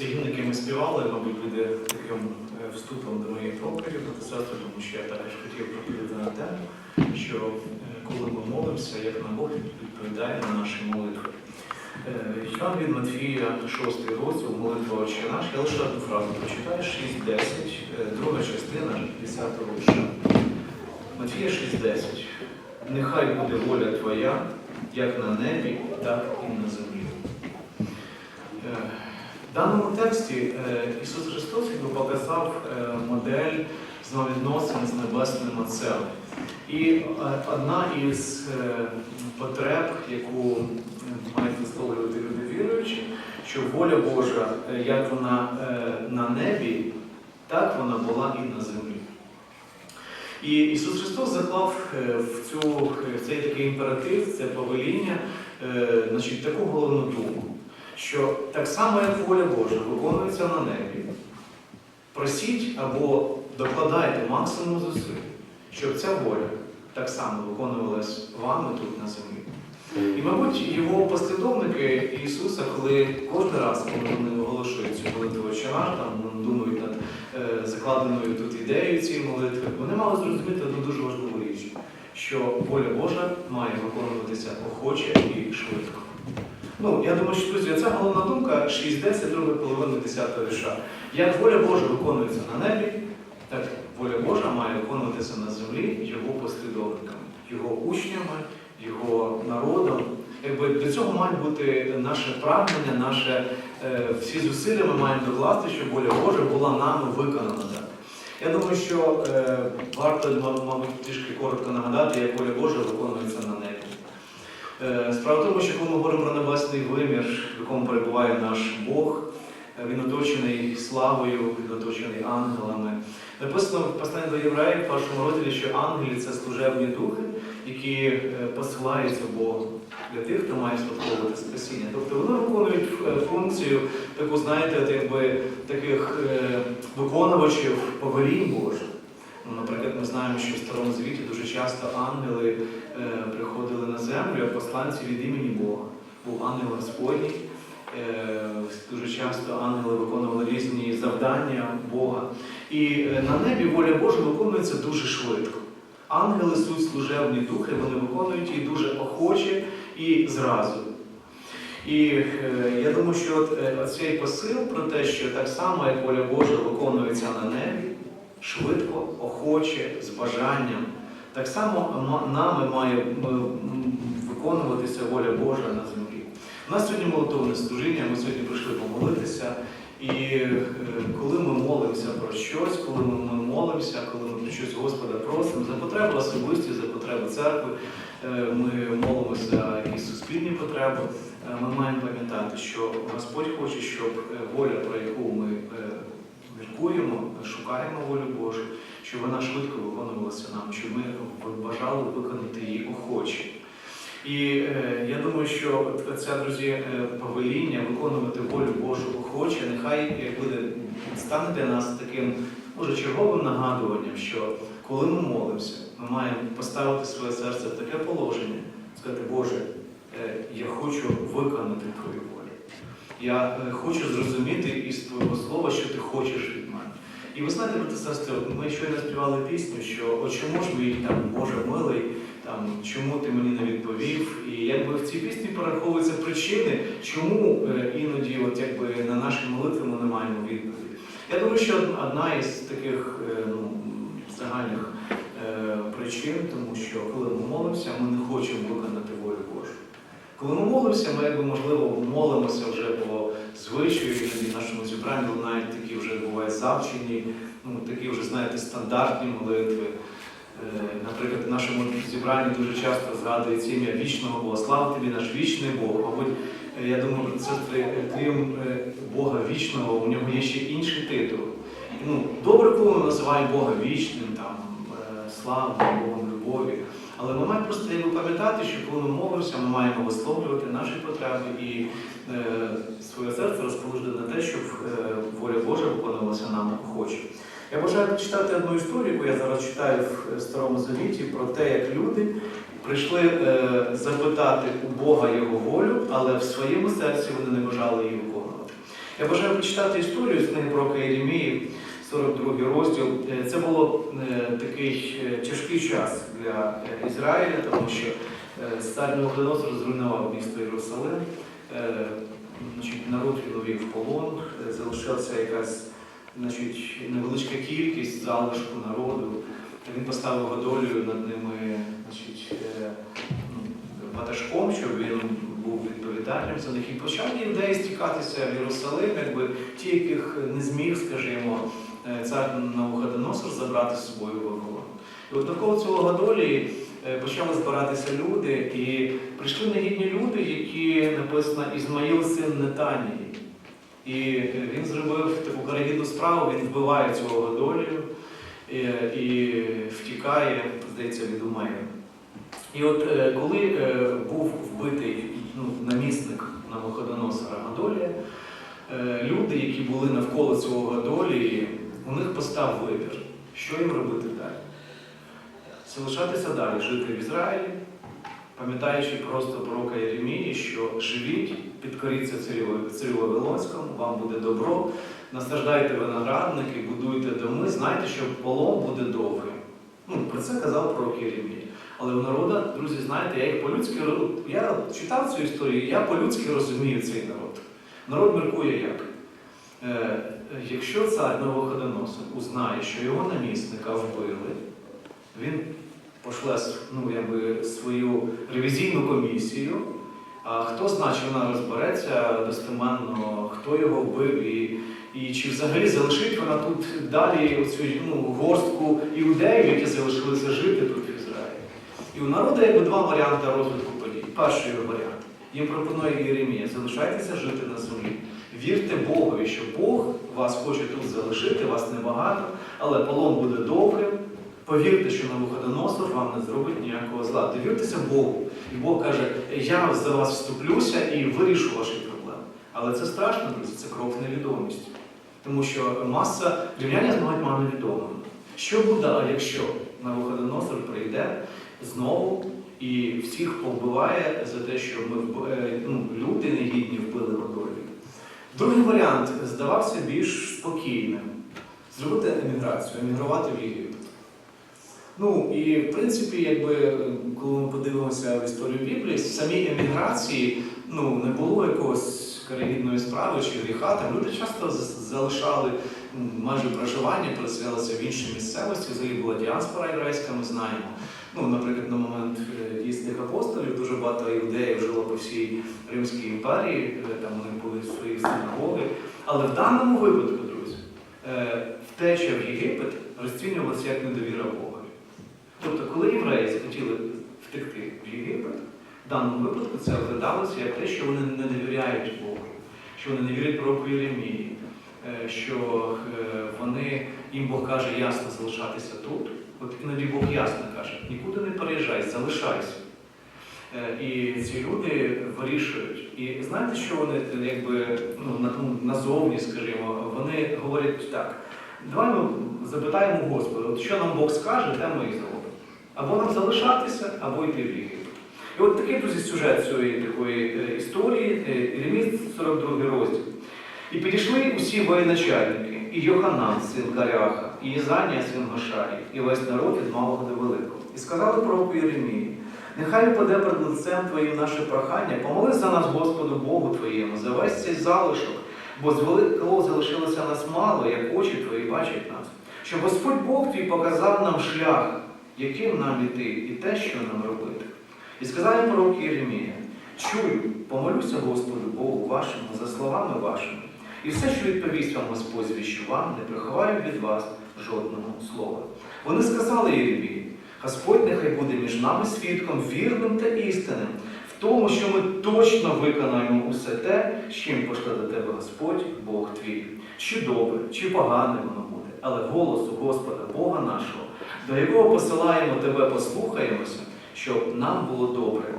Думаю, гімн, ми співали, мабуть, буде таким е, вступом до моєї проповіді, сестри, тому що я також хотів проповідати на тему, що е, коли ми молимося, як на Бог відповідає на наші молитви. Іван від Матфія, 6 розділ, молитва Отче наш, я лише одну фразу прочитаю, 6.10, е, друга частина 10 вірша. Матфія 6.10. Нехай буде воля Твоя, як на небі, так і на землі. Даному тексті е, Ісус Христос показав е, модель взаємовідносин з Небесним Отцем. І е, одна із потреб, яку мають висловлювати люди віруючі, що воля Божа, як вона на небі, так вона була і на землі. І Ісус Христос заклав в, цю, в цей такий імператив, це повеління, значить, таку головну думку, що так само, як воля Божа виконується на небі, просіть або докладайте максимум зусиль, щоб ця воля так само виконувалась вами тут на землі. І, мабуть, його послідовники Ісуса, коли кожен раз, коли вони оголошують цю молитву «Отче там вони думають над е, закладеною тут ідеєю цієї молитви, вони мали зрозуміти одну дуже важливу річ, що воля Божа має виконуватися охоче і швидко. Ну, я думаю, що друзі, це головна думка 6.10, друга половина 10 вірша. Як воля Божа виконується на небі, так воля Божа має виконуватися на землі його послідовниками, його учнями, його народом. Якби до цього має бути наше прагнення, наше е, всі зусилля ми маємо докласти, щоб воля Божа була нами виконана. Я думаю, що е, варто, мабуть, трішки коротко нагадати, як воля Божа виконується на небі. Е, Справа в тому, що коли ми говоримо про небесний вимір, в якому перебуває наш Бог, е, він оточений славою, він оточений ангелами. Написано в посланні до євреїв в першому розділі, що ангелі це служебні духи, які е, посилаються Богу для тих, хто має спадковувати спасіння. Тобто вони виконують функцію таку, знаєте, якби таких виконувачів повелінь Божих. Ну, наприклад, ми знаємо, що в Старому Звіті дуже часто ангели приходили землю, а посланці від імені Бога. Був ангел Господній. Е, дуже часто ангели виконували різні завдання Бога. І е, на небі воля Божа виконується дуже швидко. Ангели суть служебні духи, вони виконують її дуже охоче і зразу. І е, я думаю, що цей посил про те, що так само, як воля Божа виконується на небі, швидко, охоче, з бажанням, так само нами має м, виконуватися воля Божа на землі. У нас сьогодні молитовне служіння, ми сьогодні прийшли помолитися. І е, коли ми молимося про щось, коли ми, молимося, коли ми про щось Господа просимо, за потреби особисті, за потреби церкви, е, ми молимося якісь суспільні потреби, е, ми маємо пам'ятати, що Господь хоче, щоб е, воля, про яку ми е, міркуємо, шукаємо волю Божу, щоб вона швидко виконувалася нам, щоб ми бажали виконати її охоче. І е, я думаю, що це, друзі, е, повеління виконувати волю Божу охоче, нехай е, буде стане для нас таким, може, черговим нагадуванням, що коли ми молимося, ми маємо поставити своє серце в таке положення, сказати, Боже, е, я хочу виконати Твою волю. Я е, хочу зрозуміти із Твого слова, що ти хочеш від мене. І ви знаєте, брати сестри, ми щойно співали пісню, що от чому ж мій там Боже милий, там чому ти мені не відповів? І якби в цій пісні перераховуються причини, чому е, іноді, от якби на наші молитви ми не маємо відповіді. Я думаю, що одна із таких е, ну, загальних е, причин, тому що коли ми молимося, ми не хочемо виконати волю Божу. Коли ми молимося, ми якби можливо молимося вже по звичаю, в нашому зібранні лунають такі вже бувають завчені, ну такі вже, знаєте, стандартні молитви. Е, Наприклад, в нашому зібранні дуже часто згадується ім'я вічного Бога. Слава тобі, наш вічний Бог. Мабуть, е, я думаю, брати сестри, е, крім е, Бога вічного, у нього є ще інший титул. Ну, добре, коли ми називаємо Бога вічним, там, славним, Богом любові. Але ми маємо просто пам'ятати, що коли ми молимося, ми маємо висловлювати наші потреби і е, своє серце розположити на те, щоб е, воля Божа виконувалася нам охоче. Я бажаю прочитати одну історію, яку я зараз читаю в Старому Завіті, про те, як люди прийшли е, запитати у Бога його волю, але в своєму серці вони не бажали її виконувати. Я бажаю прочитати історію з книги пророка Єремії, 42 розділ. Е, Це було е, такий е, тяжкий час для Ізраїля, тому що е, цар Навуходоносор зруйнував місто Єрусалим. Значить, народ він увів в полон, залишилася якась значить, невеличка кількість залишку народу. Він поставив Годолію над ними значить, ну, ватажком, щоб він був відповідальним за них. І почали ідеї стікатися в Єрусалим, якби ті, яких не зміг, скажімо, цар Навуходоносор забрати з собою Вавилон. І от навколо цього Годолії е, почали збиратися люди, і прийшли негідні люди, які написано Ізмаїл син Нетанії. І е, він зробив таку карагідну справу, він вбиває цього Годолію і, і втікає, здається, від Умея. І от е, коли е, був вбитий ну, намісник Годолія, е, люди, які були навколо цього Годолії, у них постав вибір, що їм робити далі. Залишатися далі, жити в Ізраїлі, пам'ятаючи просто пророка Єремії, що живіть, підкоріться царю, Вавилонському, вам буде добро, насаждайте виноградники, будуйте доми, знайте, що полон буде довгим. Ну, про це казав пророк Єремія. Але у народу, друзі, знаєте, я їх по-людськи я читав цю історію, я по-людськи розумію цей народ. Народ міркує як. Якщо цар Новоходоносор узнає, що його намісника вбили, він пошле ну, якби, свою ревізійну комісію. А хто знає, чи вона розбереться достеменно, хто його вбив, і, і чи взагалі залишить вона тут далі оцю ну, горстку іудеїв, які залишилися жити тут в Ізраїлі. І у народу якби два варіанти розвитку подій. Перший варіант. Їм пропонує Єремія, залишайтеся жити на землі. Вірте Богові, що Бог вас хоче тут залишити, вас небагато, але полон буде довгим. Повірте, що Навуходоносор вам не зробить ніякого зла. Довіртеся Богу. І Бог каже, я за вас вступлюся і вирішу ваші проблеми. Але це страшно, друзі, це крок в невідомість. Тому що маса рівняння з багатьма невідомими. Що буде, якщо Навуходоносор прийде знову і всіх повбиває за те, що ми е, ну, люди негідні вбили Годолію? Другий варіант здавався більш спокійним. Зробити еміграцію, емігрувати в Єгипет. Ну і в принципі, якби коли ми подивимося в історію Біблії, в самій еміграції ну, не було якогось карагідної справи чи гріха. Там люди часто залишали майже проживання, переселялися в інші місцевості. Взагалі була діаспора єврейська, ми знаємо. Ну, наприклад, на момент е, дійсних апостолів дуже багато іудеїв жило по всій Римській імперії, е, там вони були свої синагоги. Але в даному випадку, друзі, е, втеча в Єгипет розцінювалася як недовіра Богові. Тобто, коли євреї захотіли втекти в Єгипет, в даному випадку це розглядалося як те, що вони не довіряють Богу, що вони не вірять пророку Єремії, що вони, їм Бог каже ясно залишатися тут. От іноді Бог ясно каже, нікуди не переїжджай, залишайся. Е, І ці люди вирішують. І знаєте, що вони якби ну, ну, назовні, скажімо, вони говорять так. Давай ми запитаємо Господа, от що нам Бог скаже, те ми і зробимо. Або нам залишатися, або йти в Єгипет. І от такий друзі сюжет цієї такої е, історії, е, Єремій 42 розділ. І підійшли усі воєначальники, і Йоханан, син Каряха, і Єзанія, син Гошаї, і весь народ від малого до великого. І сказали пророку Єремії, нехай упаде перед лицем Твоїм наше прохання, помоли за нас Господу Богу Твоєму, за весь цей залишок, бо з великого залишилося нас мало, як очі Твої бачать нас. Щоб Господь Бог твій показав нам шлях, яким нам іти, і те, що нам робити. І сказав їм пророк Єремія, чую, помолюся Господу Богу вашому за словами вашими, і все, що відповість вам Господь звіщу вам, не приховаю від вас жодного слова. Вони сказали Єремії, Господь нехай буде між нами свідком вірним та істинним, в тому, що ми точно виконаємо усе те, з чим пошле до тебе Господь, Бог твій. Чи добре, чи погане воно буде, але голосу Господа Бога нашого, до якого посилаємо тебе, послухаємося, щоб нам було добре,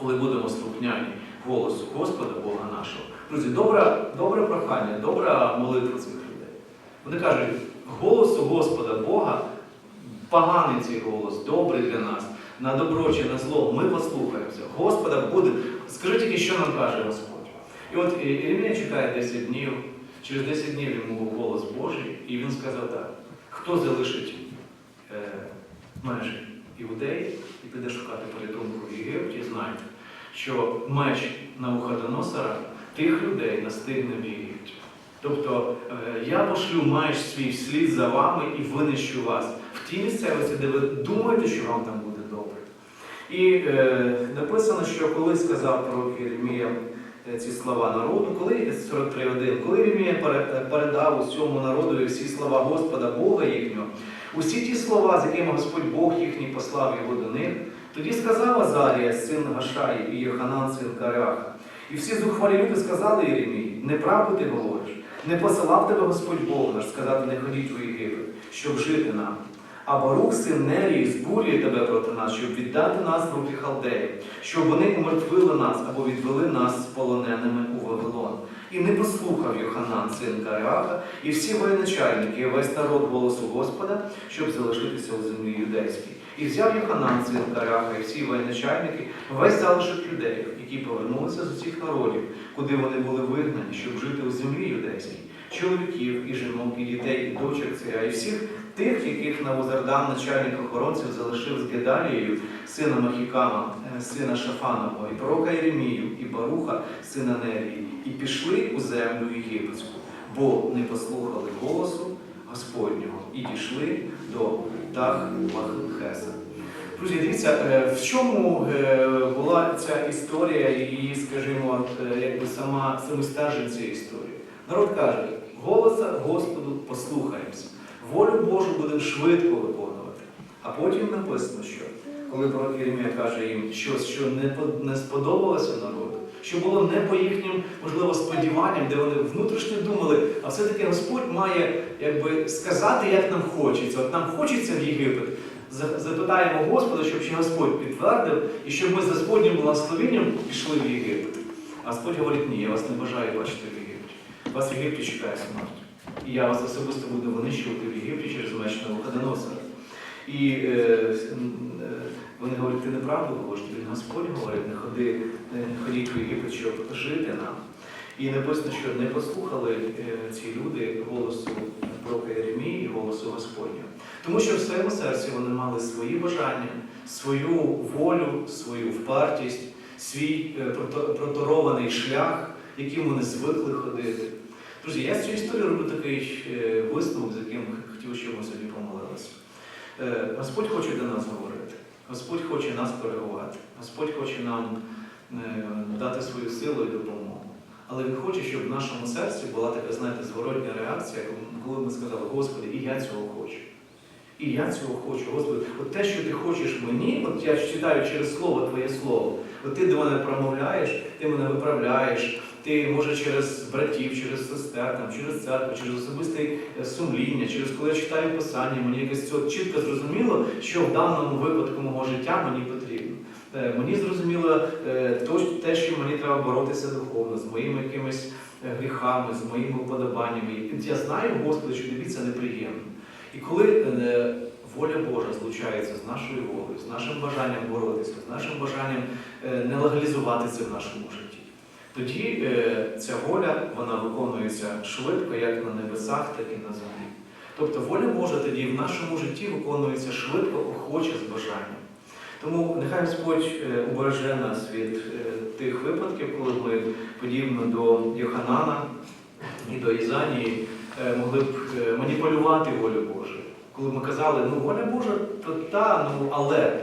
коли будемо слухняні голосу Господа Бога нашого. Друзі, добре, добре прохання, добра молитва цих людей. Вони кажуть, голосу Господа Бога, поганий цей голос, добрий для нас. на добро чи на зло, ми послухаємося. Господа буде. Скажи тільки, що нам каже Господь. І от І- Ірмія чекає 10 днів. Через 10 днів йому був голос Божий, і він сказав так: хто залишить е, межі іудеї і піде шукати порятунку в Єгипті, знайте, що меч Навуходоносора тих людей настигне в Єгипті. Тобто е, я пошлю меч свій вслід за вами і винищу вас в тій місцевості, де ви думаєте, що вам там буде добре. І е, написано, що коли сказав пророк Єремія е, ці слова народу, коли 43.1, коли Єремія е, передав усьому народу всі слова Господа Бога їхнього, усі ті слова, з якими Господь Бог їхній послав його до них, тоді сказав Азарія, син Гашаї, і Йоханан, син Каряха. І всі зухвалі люди сказали Єремії, неправду ти говориш, не посилав тебе Господь Бог наш сказати, не ходіть у Єгипет, щоб жити нам. А Барух, син Нерії, збурює тебе проти нас, щоб віддати нас в руки халдеїв, щоб вони умертвили нас або відвели нас з полоненими у Вавилон. І не послухав Йоханан, син Каряха, і всі воєначальники, і весь народ голосу Господа, щоб залишитися у землі юдейській. І взяв Йоханан, син Каряха, і всі воєначальники, весь залишок людей, які повернулися з усіх народів, куди вони були вигнані, щоб жити у землі юдейській, чоловіків і жінок, і дітей, і дочок царя, і всіх тих, яких Навузардан, начальник охоронців, залишив з Гедалією, сина Махікама, е, сина Шафанова, і пророка Єремію, і Баруха, сина Нерії, і пішли у землю єгипетську, бо не послухали голосу Господнього і дійшли до Тах Маххеса. Друзі, дивіться, е, в чому е, була ця історія і скажімо, е, якби сама стержень цієї історії. Народ каже, голоса Господу послухаємося, волю Божу будемо швидко виконувати. А потім написано, що коли пророк Єремія каже їм щось, що не сподобалося народу, що було не по їхнім, можливо, сподіванням, де вони внутрішньо думали, а все-таки Господь має якби, сказати, як нам хочеться. От нам хочеться в Єгипет. За- Запитаємо Господа, щоб ще Господь підтвердив, і щоб ми з Господнім благословенням пішли в Єгипет. А Господь говорить, ні, я вас не бажаю бачити в Єгипті. Вас в Єгипті чекає смерть. І я вас особисто буду винищувати в Єгипті через меч Навуходоносора. І е, е, вони говорять, ти неправду говориш, тобі Господь говорить, не ходи, не ходіть в Єгипет, щоб жити нам. І написано, що не послухали е, ці люди голосу пророка Єремії і голосу Господнього. Тому що в своєму серці вони мали свої бажання, свою волю, свою впартість, свій е, проторований шлях, яким вони звикли ходити. Друзі, я з цієї історії роблю такий е, висновок, з яким хотів, щоб ми сьогодні помолилися. Е, Господь хоче до нас говорити, Господь хоче нас коригувати, Господь хоче нам дати свою силу і допомогу. Але Він хоче, щоб в нашому серці була така, знаєте, зворотня реакція, коли ми сказали, Господи, і я цього хочу. І я цього хочу, Господи. От те, що ти хочеш мені, от я читаю через слово Твоє слово, от ти до мене промовляєш, ти мене виправляєш, ти може через братів, через сестер, там, через церкву, через особисте е, сумління, через коли я читаю писання, мені якось цього чітко зрозуміло, що в даному випадку мого життя мені потрібно. Е, Мені зрозуміло е, те, що мені треба боротися духовно, з моїми якимись гріхами, з моїми уподобаннями. Я знаю, Господи, що тобі це неприємно. І коли е, воля Божа злучається з нашою волею, з нашим бажанням боротися, з нашим бажанням е, не легалізувати це в нашому житті, тоді е, ця воля вона виконується швидко, як на небесах, так і на землі. Тобто воля Божа тоді в нашому житті виконується швидко, охоче з бажанням. Тому нехай Господь убереже нас від тих випадків, коли ми, подібно до Йоханана і до Ізанії, могли б е, маніпулювати волю Божу. Коли ми казали, ну воля Божа, то та, ну але.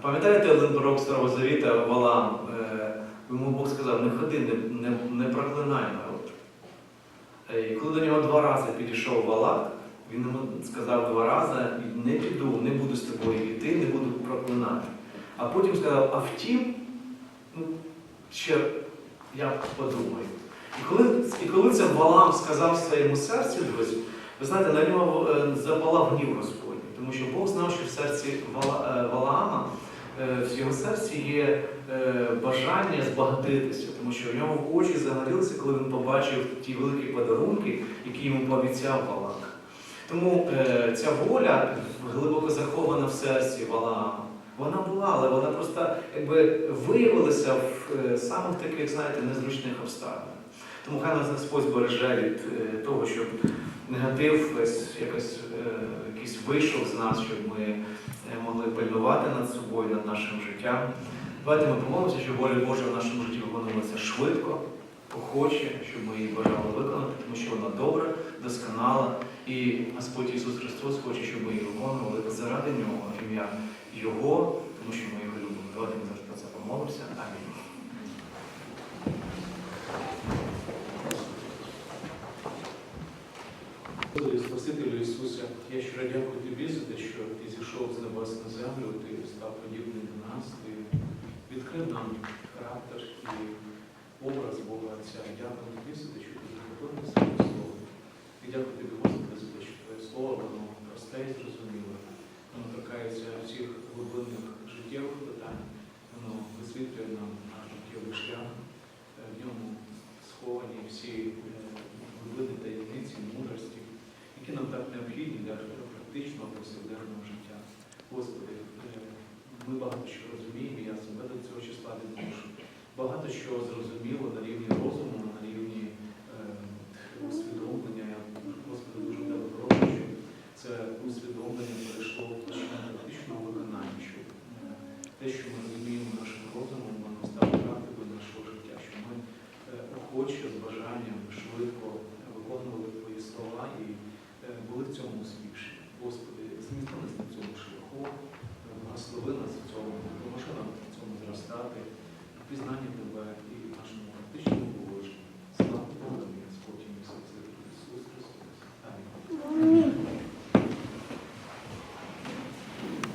Пам'ятаєте один пророк Старого Завіта Валам? Е, Йому Бог сказав, не ходи, не, не, не проклинай народ. Е, І коли до нього два рази підійшов Валак, він йому сказав два рази, не піду, не буду з тобою йти, не буду проклинати. А потім сказав, а втім, ну, ще я подумаю. І коли, і коли це Валам сказав в своєму серці, друзі, ви знаєте, на нього е, запалав гнів Господній, тому що Бог знав, що в серці е, Валаама, е, в його серці є бажання збагатитися, тому що в нього очі загорілися, коли він побачив ті великі подарунки, які йому пообіцяв Валак. Тому ця воля глибоко захована в серці Валаама, Вона була, але вона просто якби виявилася в самих таких, знаєте, незручних обставинах. Тому хай нас Господь збереже від е, того, щоб негатив весь якось е, якийсь вийшов з нас, щоб ми е, могли пильнувати над собою, над нашим життям. Давайте ми помолимося, щоб воля Божа в нашому житті виконувалася швидко, охоче, щоб ми її бажали виконати, тому що вона добра, досконала. І Господь Ісус Христос хоче, щоб ми її виконували заради Нього, ім'я Його, тому що ми його любимо. Давайте ми зараз про це помолимося. Амінь. Господи, Спасителю Ісусе, я щиро дякую Тобі за те, що Ти зійшов з небес на землю, Ти став подібний до нас, Ти відкрив нам характер і образ Бога Отця. Дякую Тобі за те, що Ти захопив своє слово. І дякую Тобі, Господи, за те, що Твоє слово, воно просте і зрозуміле. Воно торкається всіх глибинних життєвих питань, воно висвітлює нам наш життєвий шлях, Е, в ньому сховані всі е, глибини таємниці, мудрості, які нам так необхідні для практичного повсякденного життя. Господи, е, ми багато що розуміємо, я себе до цього числа відношу. Багато що зрозуміло на рівні розуму, на рівні е, усвідомлення. Я, Господи, дуже тебе прошу, щоб це усвідомлення перейшло в практичного виконання, щоб е, те, що ми розуміємо нашим розумом, воно стало практикою нашого життя, що ми е, охоче, з бажанням, швидко виконували Твої слова і е, були в цьому успішні. Господи, зміцни нас на цьому шляху, благослови нас пізнання тебе,